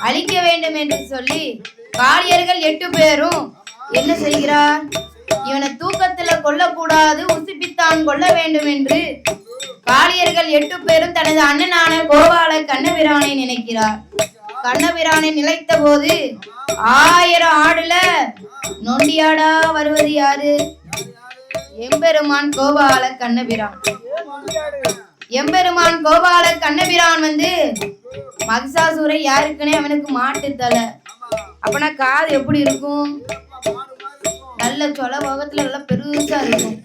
அழிக்க வேண்டும் என்று சொல்லி காளியர்கள் எட்டு பேரும் என்ன செய்கிறார்? இவனை தூக்கத்துல கொல்லக்கூடாது உசுப்பித்தான் கொல்ல வேண்டும் என்று காளியர்கள் எட்டு பேரும் தனது அண்ணனான கோபால கண்ணபிரானை நினைக்கிறார். கண்ணபிரானை நிலைத்த போது ஆயிரம் ஆடுல நொண்டியாடா வருவது யாரு? எம்பெருமான் கோபால கண்ணபிரான். எம்பெருமான் கோபால கண்ணபிரான் வந்து மகிஷாசூரை யாருக்குன்னே அவனுக்கு மாட்டு தலை. அப்பனா காது எப்படி இருக்கும்? நல்ல சொல போகத்துல நல்லா பெருசா இருக்கும்.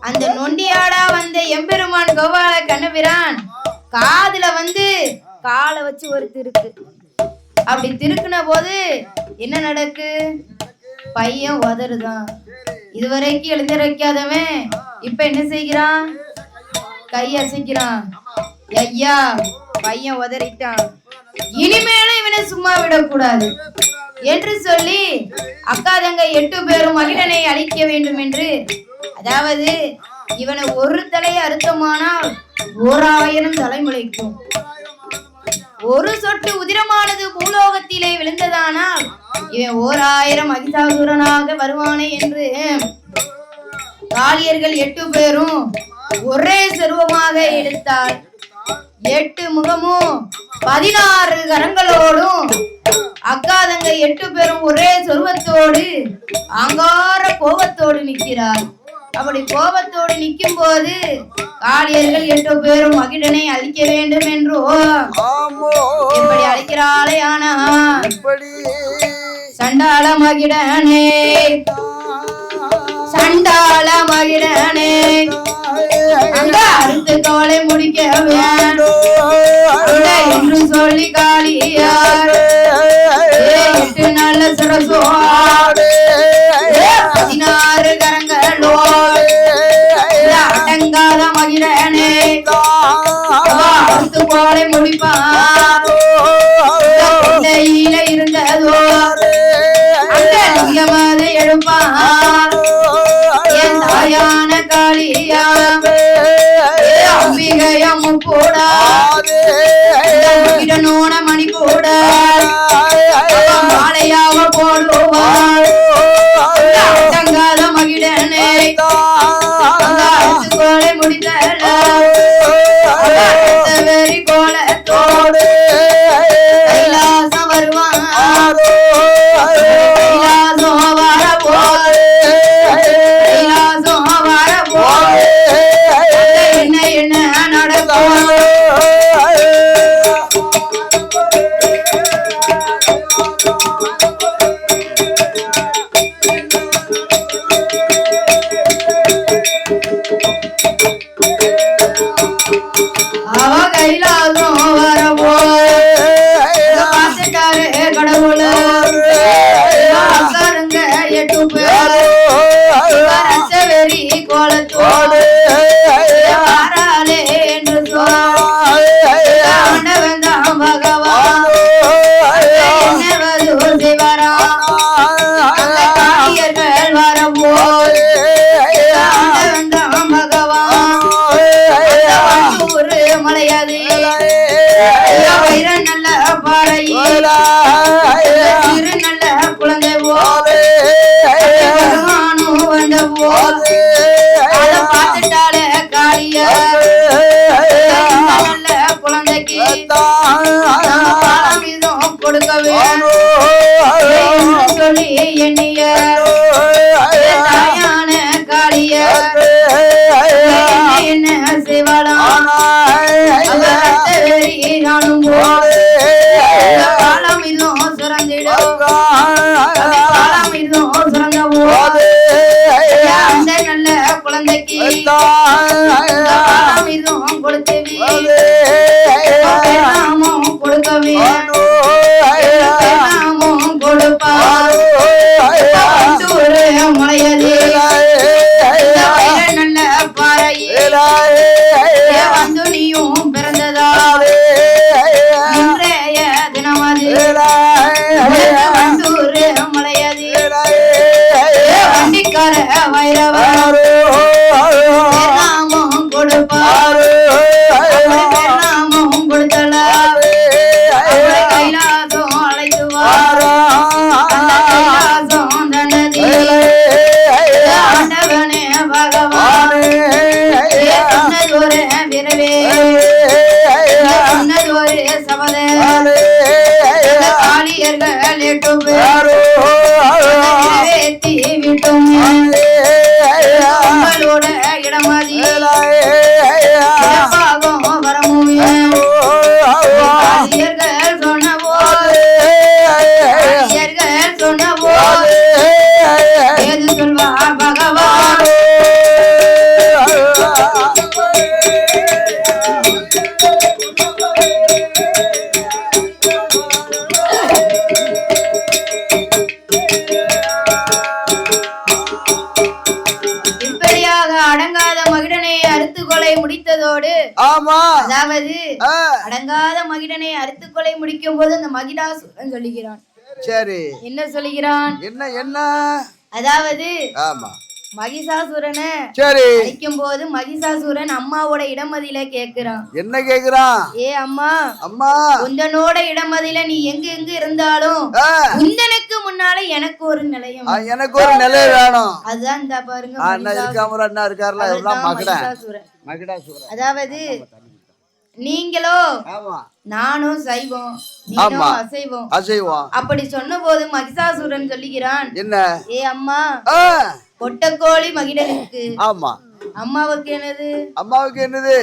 அந்த நொண்டியாடா வந்த எம்பெருமான் கோபால கண்ணபிரான் காதுல வந்து காலை வச்சு ஒரு திருக்கு. அப்படி திருக்குன போது என்ன நடக்கு? பையன் உதறுதான். இதுவரைக்கும் எழுந்த வைக்காதவன் இப்ப என்ன செய்கிறான்? கை அசைக்கிறான் ஐயா பையன் உதறிட்டான். இனிமேலும் இவனை சும்மா விடக்கூடாது. என்று சொல்லி அக்கா தங்க எட்டு பேரும் மகிழனை அழிக்க வேண்டும் என்று. அதாவது இவனை ஒரு தலை அறுத்தமானால் ஓராயிரம் தலை முளைக்கும். ஒரு சொட்டு உதிரமானது பூலோகத்திலே விழுந்ததானால் இவன் ஓர் ஆயிரம் அதிசாசுரனாக வருவானே என்று. காளியர்கள் எட்டு பேரும் ஒரே செருவமாக எடுத்தாள் எட்டு முகமும் பதினாறு கரங்களோடும் அக்காதங்க எட்டு பேரும் ஒரே சொருவத்தோடு அங்கார கோபத்தோடு நிற்கிறார். அப்படி கோபத்தோடு நிற்கும் போது காளியர்கள் எட்டு பேரும் மகிழனை அழிக்க வேண்டும் என்றோ? ஆமோ. எப்படி அழிக்கிறாளே ஆனா சண்டாள மகிழனே சண்டாள மகிழனே. அந்த அறுத்து தோலை முடிக்க வேண்டும் என்று சொல்லி காளியார். எட்டு நல்ல சிரசோடு பதினாறு கரங்களோ அடங்காத மகிழனே. அவ அறுத்து போலை முடிப்பான் இருந்ததோ. அந்த லிங்கமதை எடுப்பான் என் தாயான காளியா. ஏ, அம்பிகையம்மு கூட இடனோன மணி கூட அவ மாலையாக போடுவாள் அடங்காத மகிழனே. கோலை முடித்தல. சொல்லி எண்ணிய. தாயான காளிய. என்ன காணும் போது காலம் இதுவும் சுரந்திடும். காலம் இதுவும் சுரந்த போது நல்ல குழந்தைக்கு. காலம் கொடுத்து பைரவா அதாவது அடங்காத மகிடனை அறுத்து கொலை முடிக்கும் போது அந்த மகிடாசுரன் சொல்லுகிறான். சரி. என்ன சொல்லுகிறான்? என்ன என்ன? அதாவது ஆமா. மகிஷாசுரனை சரி. அழிக்கும் போது மகிஷாசுரன் அம்மாவோட இடமதியில கேக்குறான். என்ன கேக்குறான்? ஏ அம்மா அம்மா. உந்தனோட இடமதியில நீ எங்க எங்க இருந்தாலும் உந்தனுக்கு முன்னால எனக்கு ஒரு நிலையம். எனக்கு ஒரு நிலை வேணும். அதுதான் இந்த பாருங்க அண்ணா இருக்காம அண்ணா இருக்காருல அவர்தான் இவர்தான் மகடா. மகிஷாசுரன். மகடா சூரன் அதாவது நீங்களோ? நானும் சைவம் ஆமா. அசைவம். அசைவம். அப்படி சொன்ன போது மகிஷாசுரன் சொல்லுகிறான் என்ன? ஏ அம்மா பொட்டக்கோழி மகிடனுக்கு ஆமா. அம்மாவுக்கு என்னது? அம்மாவுக்கு என்னது?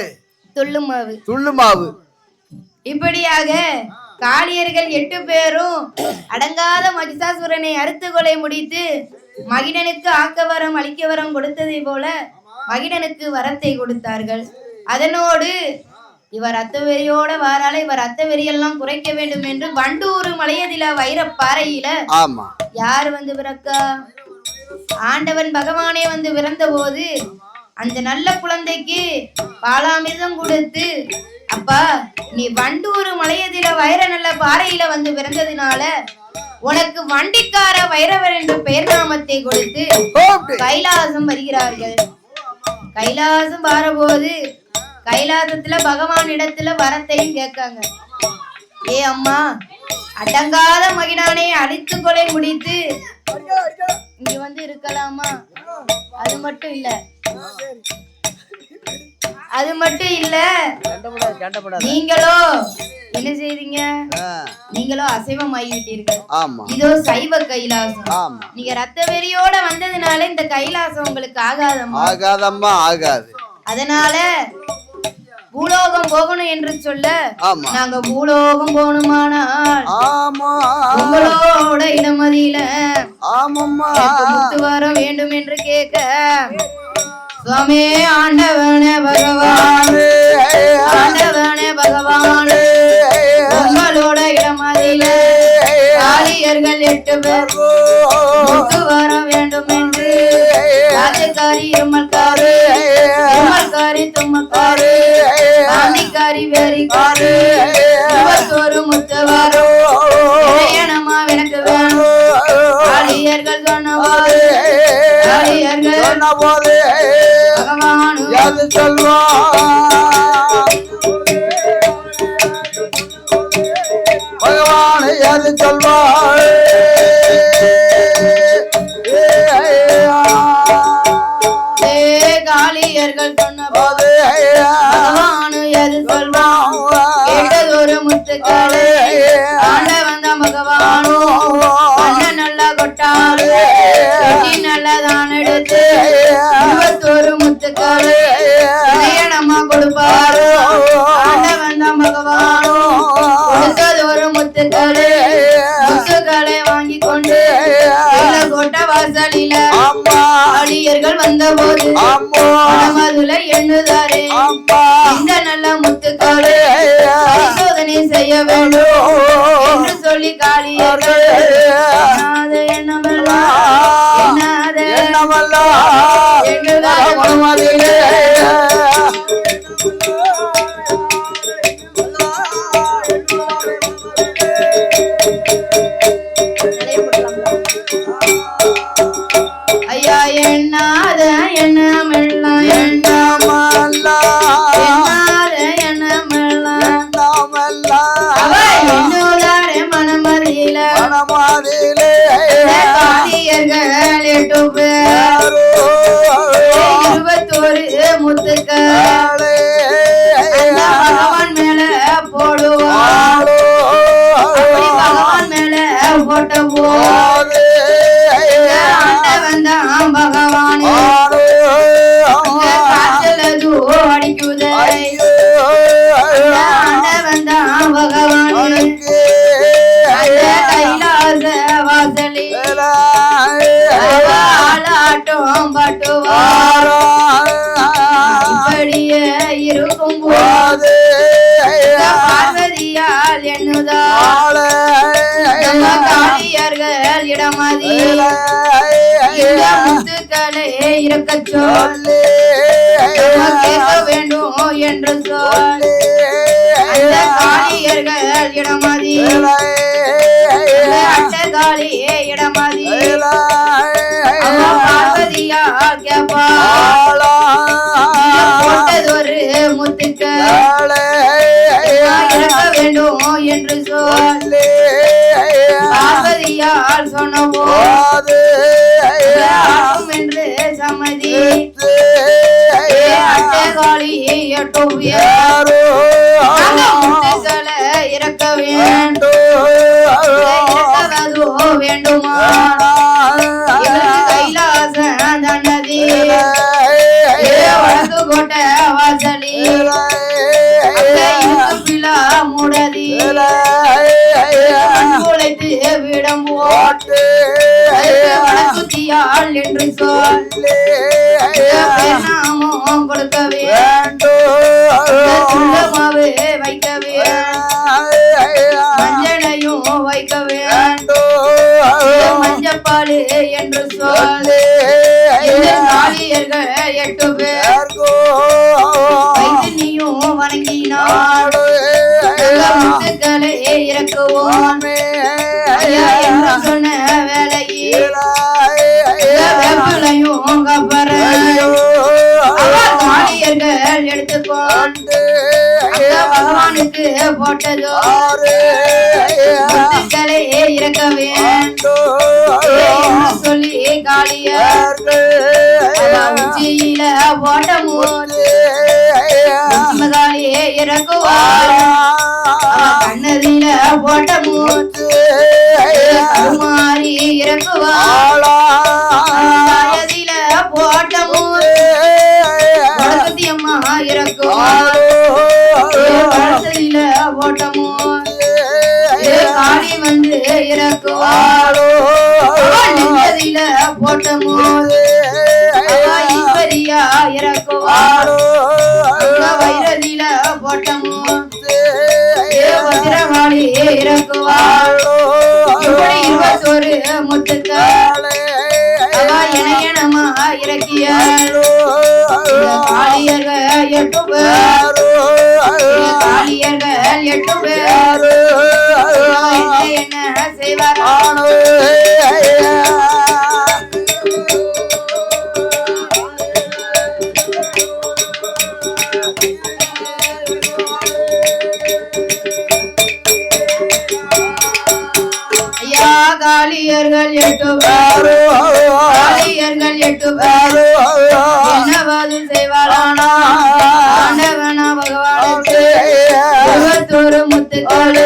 துள்ளு மாவு. துள்ளு மாவு. இப்படியாக காளியர்கள் எட்டு பேரும் அடங்காத மகிஷாசுரனை அறுத்து கொலை முடித்து மகிடனுக்கு ஆக்கவரம் அளிக்கவரம் கொடுத்ததை போல மகிடனுக்கு வரத்தை கொடுத்தார்கள். அதனோடு இவர் அத்தவெறியோட வாரால இவர் அத்தவெறியெல்லாம் குறைக்க வேண்டும் என்று வண்டூர் மலையதில வைரப்பாறையில ஆமா. யார் வந்து பிறக்கா? ஆண்டவன் பகவானே வந்து பிறந்த போது அந்த நல்ல குழந்தைக்கு பாலாமிர்தம் கொடுத்து அப்பா நீ வண்டூர் மலையதில வைர நல்ல பாறையில வந்து பிறந்ததுனால உனக்கு வண்டிக்கார வைரவர் என்று பெயர் நாமத்தை கொடுத்து கைலாசம் வருகிறார்கள். கைலாசம் வரபோது கைலாசத்துல பகவான் இடத்துல வரத்தையும் கேட்காங்க. ஏ அம்மா அடங்காத மகிழானை அடித்து கொலை முடித்து இங்க வந்து இருக்கலாமா? அது மட்டும் இல்ல. அது மட்டும் இல்ல. நீங்களோ என்ன செய்றீங்க? நீங்களோ அசைவம் ஆகிவிட்டீர்கள். இதோ சைவ கைலாசம். நீங்க ரத்த வெறியோட வந்ததுனால இந்த கைலாசம் உங்களுக்கு ஆகாதம்மா. ஆகாதம்மா ஆகாது. அதனால பூலோகம் போகணும் என்று சொல்ல நாங்க பூலோகம் போகணுமானால் ஆமா. உங்களோட இடமதியில ஆமாம்மா. வர வேண்டும் என்று கேட்க சுவாமி ஆண்டவனே பகவான். ஆண்டவனே. பகவான். உங்களோட இடமதியில காளியர்கள் எட்டு பேர் முத்து வர வேண்டும் என்று ராஜகாரி இருமல்காரி இருமல்காரி தும்மக்காரி. காந்திக்காரி வேரிக்காரி இருபத்தோரு முத்தவாரோ இளையனமா எனக்கு வேணும். காளியர்கள் சொன்னவாறு காளியர்கள் சொன்ன போது பகவானும் எது சொல்வான் பகவான் எது சொல்வான் మల్ల இருக்க கேட்க வேண்டும் என்று சொல். அந்த காளியர்கள் இடமதி. அட்டகாளி இடமதி. அம்மா பார்வதியால் கேப்பா போட்டதொரு முத்துக்கள். இறக்க வேண்டும் என்று சொல். பார்வதியால் சொன்னவோ என்று சம்மதி அட்டகாளி எட்டுவிய அந்த முத்துக்களை இறக்க வேண்டும்? வேண்டுமா. தீயாள் என்று சொல் நாமம் கொடுக்கவே துள்ளமாவே வைக்கவே மஞ்சளையும் வைக்கவே மஞ்சப்பாடு என்று சொல். இந்த நாளியர்கள் எட்டு பேர் எடுத்துக்கொண்டு அங்க பகவானுக்கு போட்டதோ. முத்துக்களை இறக்க வேண்டும். என்று சொல்லி காளியர் உச்சியில போட்ட மூச்சு காளியே இறக்குவார். கண்ணதில போட்ட மூச்சு கருமாறி இறக்குவார். வழக்கத்தில போட்ட மூச்சு காளி வந்து இறக்குவார் அவ நெஞ்சதில போட்ட மூச்சு அவ ஈஸ்வரியா இறக்குவார் அவ வைரதில போட்ட மூச்சு வஜ்ரகாளி இறக்குவார் இப்படி இருபத்தோரு முத்துக்கள். அவ இணையனமா இறக்கிய. இந்த காளியர்கள் எட்டு காளியர்கள் எட்டு பேர் என்ன செய்வார் ஐயா காளியர்கள் எட்டு பேர் காளியர்கள் எட்டு என்னவாது இருபத்தோரு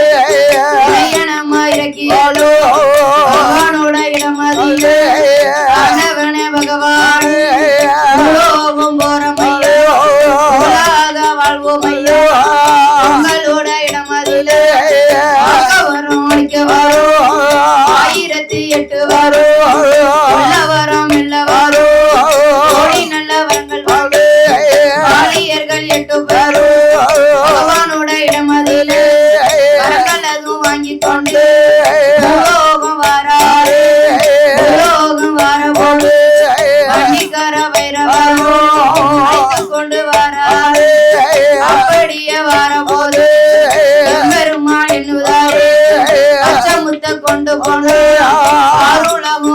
கொண்டு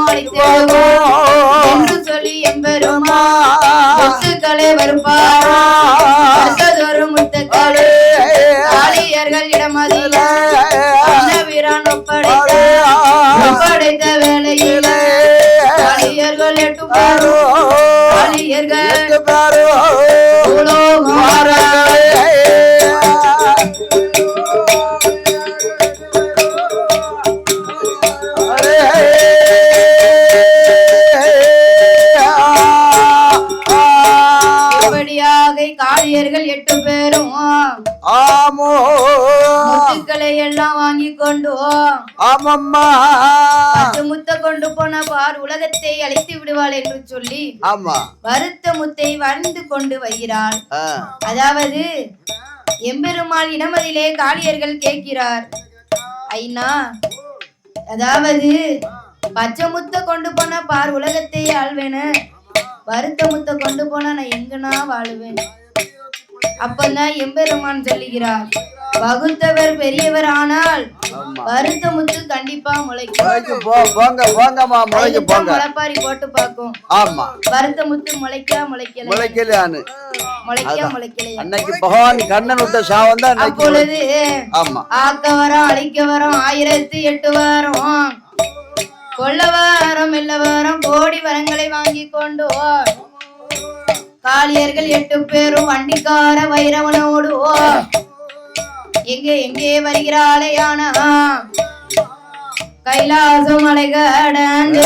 அளித்தேவோம் என்று சொல்லி எம்பெருமா முத்துக்களை வருப்பாரா அடுத்ததொரு முத்துக்களே காளியர்கள் இடமதியில வீரான் ஒப்படைத்த ஒப்படைத்த வேளையில காளியர்கள் எட்டு பேரும் காளியர்கள் உலோகம் பத்து முத்த கொண்டு போன பார் உலகத்தை அழைத்து விடுவாள் என்று சொல்லி ஆமா. வருத்த முத்தை வந்து கொண்டு வருகிறாள் ஆ, அதாவது எம்பெருமாள் இனமதிலே காளியர்கள் கேட்கிறார். ஐனா அதாவது பச்சை முத்த கொண்டு போன பார் உலகத்தை ஆள்வேன. வருத்த முத்த கொண்டு போனா நான் எங்கனா வாழுவேன்? அப்பதான் எம்பெருமான் சொல்லுகிறார் வகுத்தவர் பெரியவர் ஆனால் வருத்த முத்து கண்டிப்பா முளைக்கும். முளைக்கு போ போங்க போங்கம்மா முளைக்கு அதுதான் போங்க. முளைப்பாரி போட்டு பார்க்கும். ஆமா. வருத்த முத்து முளைக்கா முளைக்கல. முளைக்கலையான்னு. முளைக்கா முளைக்கலையா? அன்னைக்கு பகவான் கண்ணன் விட்ட சாவம் தான் அன்னைக்கு அப்பொழுது ஆமா. ஆக்க வரம் அழிக்க வரம் ஆயிரத்தி எட்டு வாரம். கொல்ல வாரம் மெல்ல வாரம் கோடி வரங்களை வாங்கி கொண்டு. காளியர்கள் எட்டு பேரும் வண்டிக்கார வைரவனோடு எங்கே எங்கே வருகிறாளே ஆனா? கைலாசம் மலை கடந்து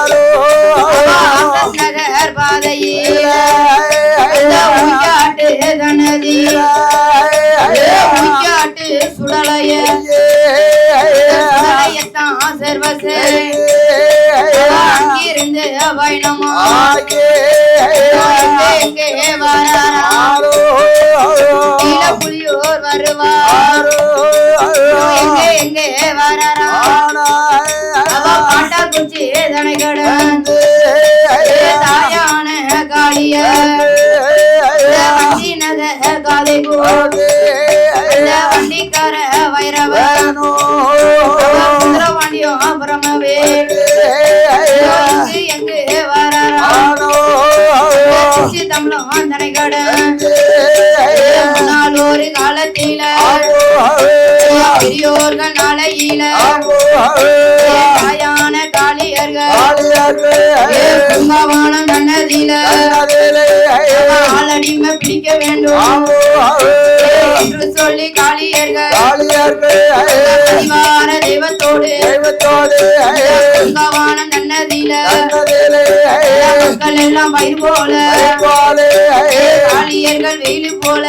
உய்யாட்டு சுடலைய. சுடலையத்தான் சர்வசே. அங்கிருந்து பயணமா எங்கே வாராரா. புலியூர் வருவார். எங்கே எங்கே வாராரா? பாட்டா குச்சி தனைகடன். தாயான வண்டிக்கார வைரவன் சுந்தரவாண்டியம் பிரமவே எங்கு வாராரா தனைகடன் முன்னால் ஒரு காலத்தில பெரியோர்கள் நாளையில தாயான சொல்லி காளியர்கள். பரிவார தெய்வத்தோடு. கும்பவானம் நன்னதில மக்கள் எல்லாம் வயிறு போல. காளியர்கள் வெயில் போல.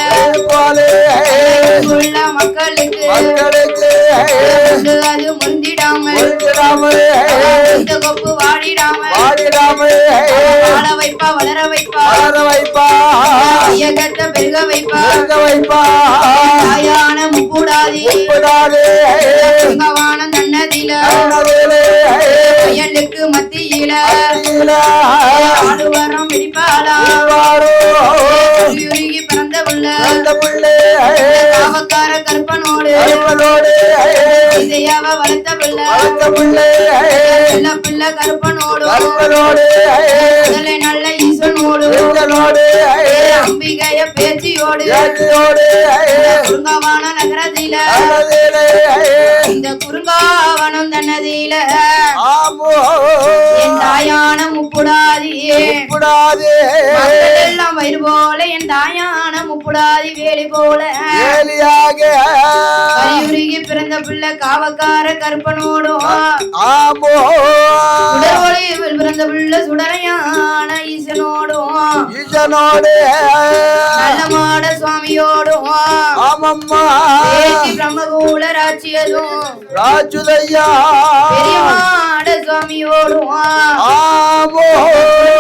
உள்ள மக்களுக்கு. அது முந்திடாமல். கொப்பு வாடிடாமல். விடாமல் வாழ வைப்பா வளர வைப்பா. வளர வைப்பா. ஐயகத்த பெருக வைப்பா. இருக்க வைப்பா. தாயான தன்னதில கண்ணவேலே வயலுக்கு மத்தியில. ஆடுவரம் பிடிப்பாளா பிறந்த புள்ளே. காவக்கார கற்பனோடு கருவனோடு இதையாவ வளர்த்த புள்ள அந்த புள்ளே நல்ல பிள்ளை கற்பனோடு கருவனோடு முதலை நல்ல ஈசனோடு. எங்களோடு அம்பிகைய பேச்சியோடு. ஏற்றியோடு குறுங்காவான நகரத்தில இந்த குறுங்காவனம் தன்னதில என் தாயான முப்புடாதி மக்கள் எல்லாம் வயிறு போல என் தாயான முப்புடாதி வேலி போல. ஏலியாக கலியுருகி பிறந்த பிள்ளை காவக்கார கற்பனோடும் ஆமோ. சுடரொளியில் பிறந்த பிள்ளை சுடரையான ஈசனோடும் ஈசனோடு. நல்ல மாட சுவாமியோடும் ஆமம்மா. பிரம்மகூல ராட்சியதும் ராஜுதையா பெரிய. மாட சுவாமியோடும் ஆமோ.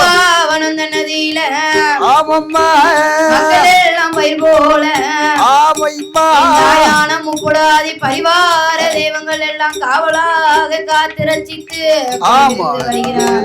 பாவனந்த நதியில. ஆமம்மா. மக்கள் எல்லாம் பயிர் போல. ஆமைம்மா. தாயான முக்குடாதி பரிவார தெய்வங்கள் எல்லாம் காவலாக காத்து ரசித்து வருகிறார்.